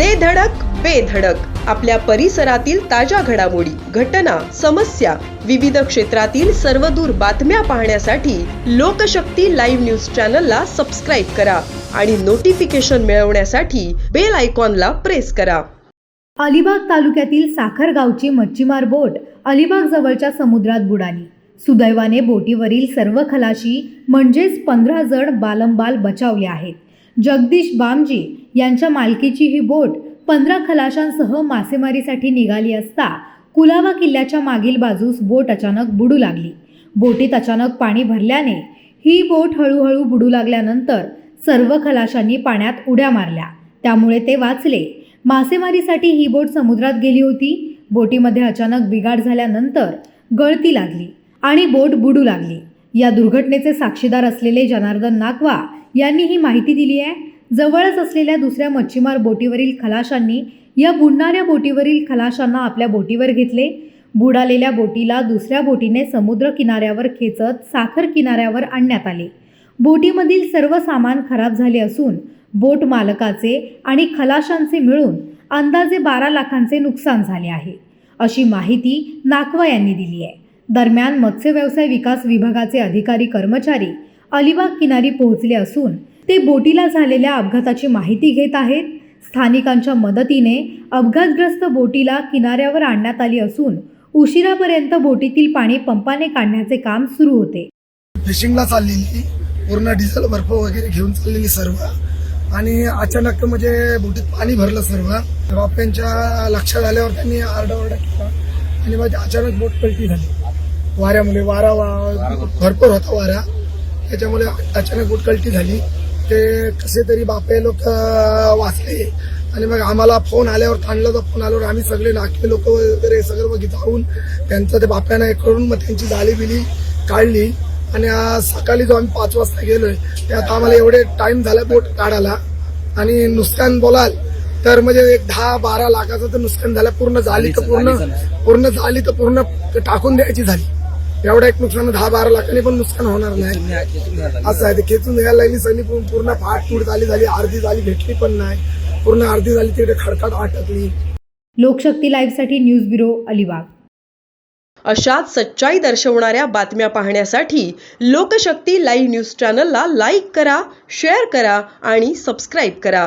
दे धडक बेधडक आपल्या परिसरातील ताज्या घडामोडी घटना समस्या विविध क्षेत्रातील सर्वदूर बातम्या पाहण्यासाठी लोकशक्ती लाईव्ह न्यूज चॅनलला सबस्क्राईब करा आणि नोटिफिकेशन मिळवण्यासाठी बेल आयकॉनला प्रेस करा. अलिबाग तालुक्यातील साखरगावची मच्छीमार बोट अलिबाग जवळच्या समुद्रात बुडाली. सुदैवाने बोटीवरील सर्व खलाशी म्हणजेच पंधरा जण बालंबाल बचावले आहेत. जगदीश बामजी यांच्या मालकीची ही बोट पंधरा खलाशांसह मासेमारीसाठी निघाली असता कुलावा किल्ल्याच्या मागील बाजूस बोट अचानक बुडू लागली. बोटीत अचानक पाणी भरल्याने ही बोट हळूहळू बुडू लागल्यानंतर सर्व खलाशांनी पाण्यात उड्या मारल्या. त्यामुळे ते वाचले. मासेमारीसाठी ही बोट समुद्रात गेली होती. बोटीमध्ये अचानक बिघाड झाल्यानंतर गळती लागली आणि बोट बुडू लागली. या दुर्घटनेचे साक्षीदार असलेले जनार्दन नागवा यांनी ही माहिती दिली आहे. जवळच असलेल्या दुसऱ्या मच्छीमार बोटीवरील खलाशांनी या बुडणाऱ्या बोटीवरील खलाशांना आपल्या बोटीवर घेतले. बुडालेल्या बोटीला दुसऱ्या बोटीने समुद्र किनाऱ्यावर खेचत साखर किनाऱ्यावर आणण्यात आले. बोटीमधील सर्व सामान खराब झाले असून बोट मालकाचे आणि खलाशांचे मिळून अंदाजे बारा लाखांचे नुकसान झाले आहे. अशी माहिती नाकवा यांनी दिली आहे. दरम्यान मत्स्य व्यवसाय विकास विभागाचे अधिकारी कर्मचारी अलिबाग किनारी पोहोचले असून ते बोटीला झालेल्या अपघाताची माहिती घेत आहेत. स्थानिकांच्या मदतीने अपघातग्रस्त बोटीला किनाऱ्यावर आणण्यात आली असून उशिरापर्यंत बोटीतील पाणी पंपाने काढण्याचे काम सुरू होते. फिशिंगला चाललेली पूर्ण डिझेल बर्फ वगैरे घेऊन चाललेली सर्व आणि अचानक म्हणजे बोटीत पाणी भरलं सर्व. बाप्यांच्या लक्षात आल्यावर त्यांनी आरडाओरडा केला आणि मग अचानक बोट पलटी झाली. वाऱ्यामुळे वारा वा- भरपूर होता वारा. त्याच्यामुळे अचानक बोट कलटी झाली. ते कसे तरी बापे लोक वाचले. आणि मग आम्हाला फोन आल्यावर तांडलाचा फोन आल्यावर आम्ही सगळे नाके लोक वगैरे सगळं बघित जाऊन त्यांचं ते बाप्यानं हे करून मग त्यांची जाळी बिली काढली. आणि सकाळी जो आम्ही पाच वाजता गेलोय त्यात आम्हाला एवढे टाइम झाला बोट काढायला. आणि नुकसान बोलाल तर म्हणजे एक दहा बारा लाखाचं तर नुकसान झालं पूर्ण झाली तर पूर्ण पूर्ण झाली तर पूर्ण टाकून द्यायची झाली. एवढं एक नुकसान दहा बारा लाखांनी पण नुकसान होणार नाही. असं आहे ते खेचून द्यायला लागली सनी पूर्ण पूर्ण फाट फूट झाली झाली अर्धी झाली भेटली पण नाही. पूर्ण अर्धी झाली तिकडे खडखड अटकली लोकशक्ती लाईव्हसाठी न्यूज ब्युरो अलिबाग. अशाच सच्चाई दर्शवणाऱ्या बातम्या पाहण्यासाठी लोकशक्ती लाईव्ह न्यूज चॅनलला लाईक करा शेअर करा आणि सबस्क्राईब करा.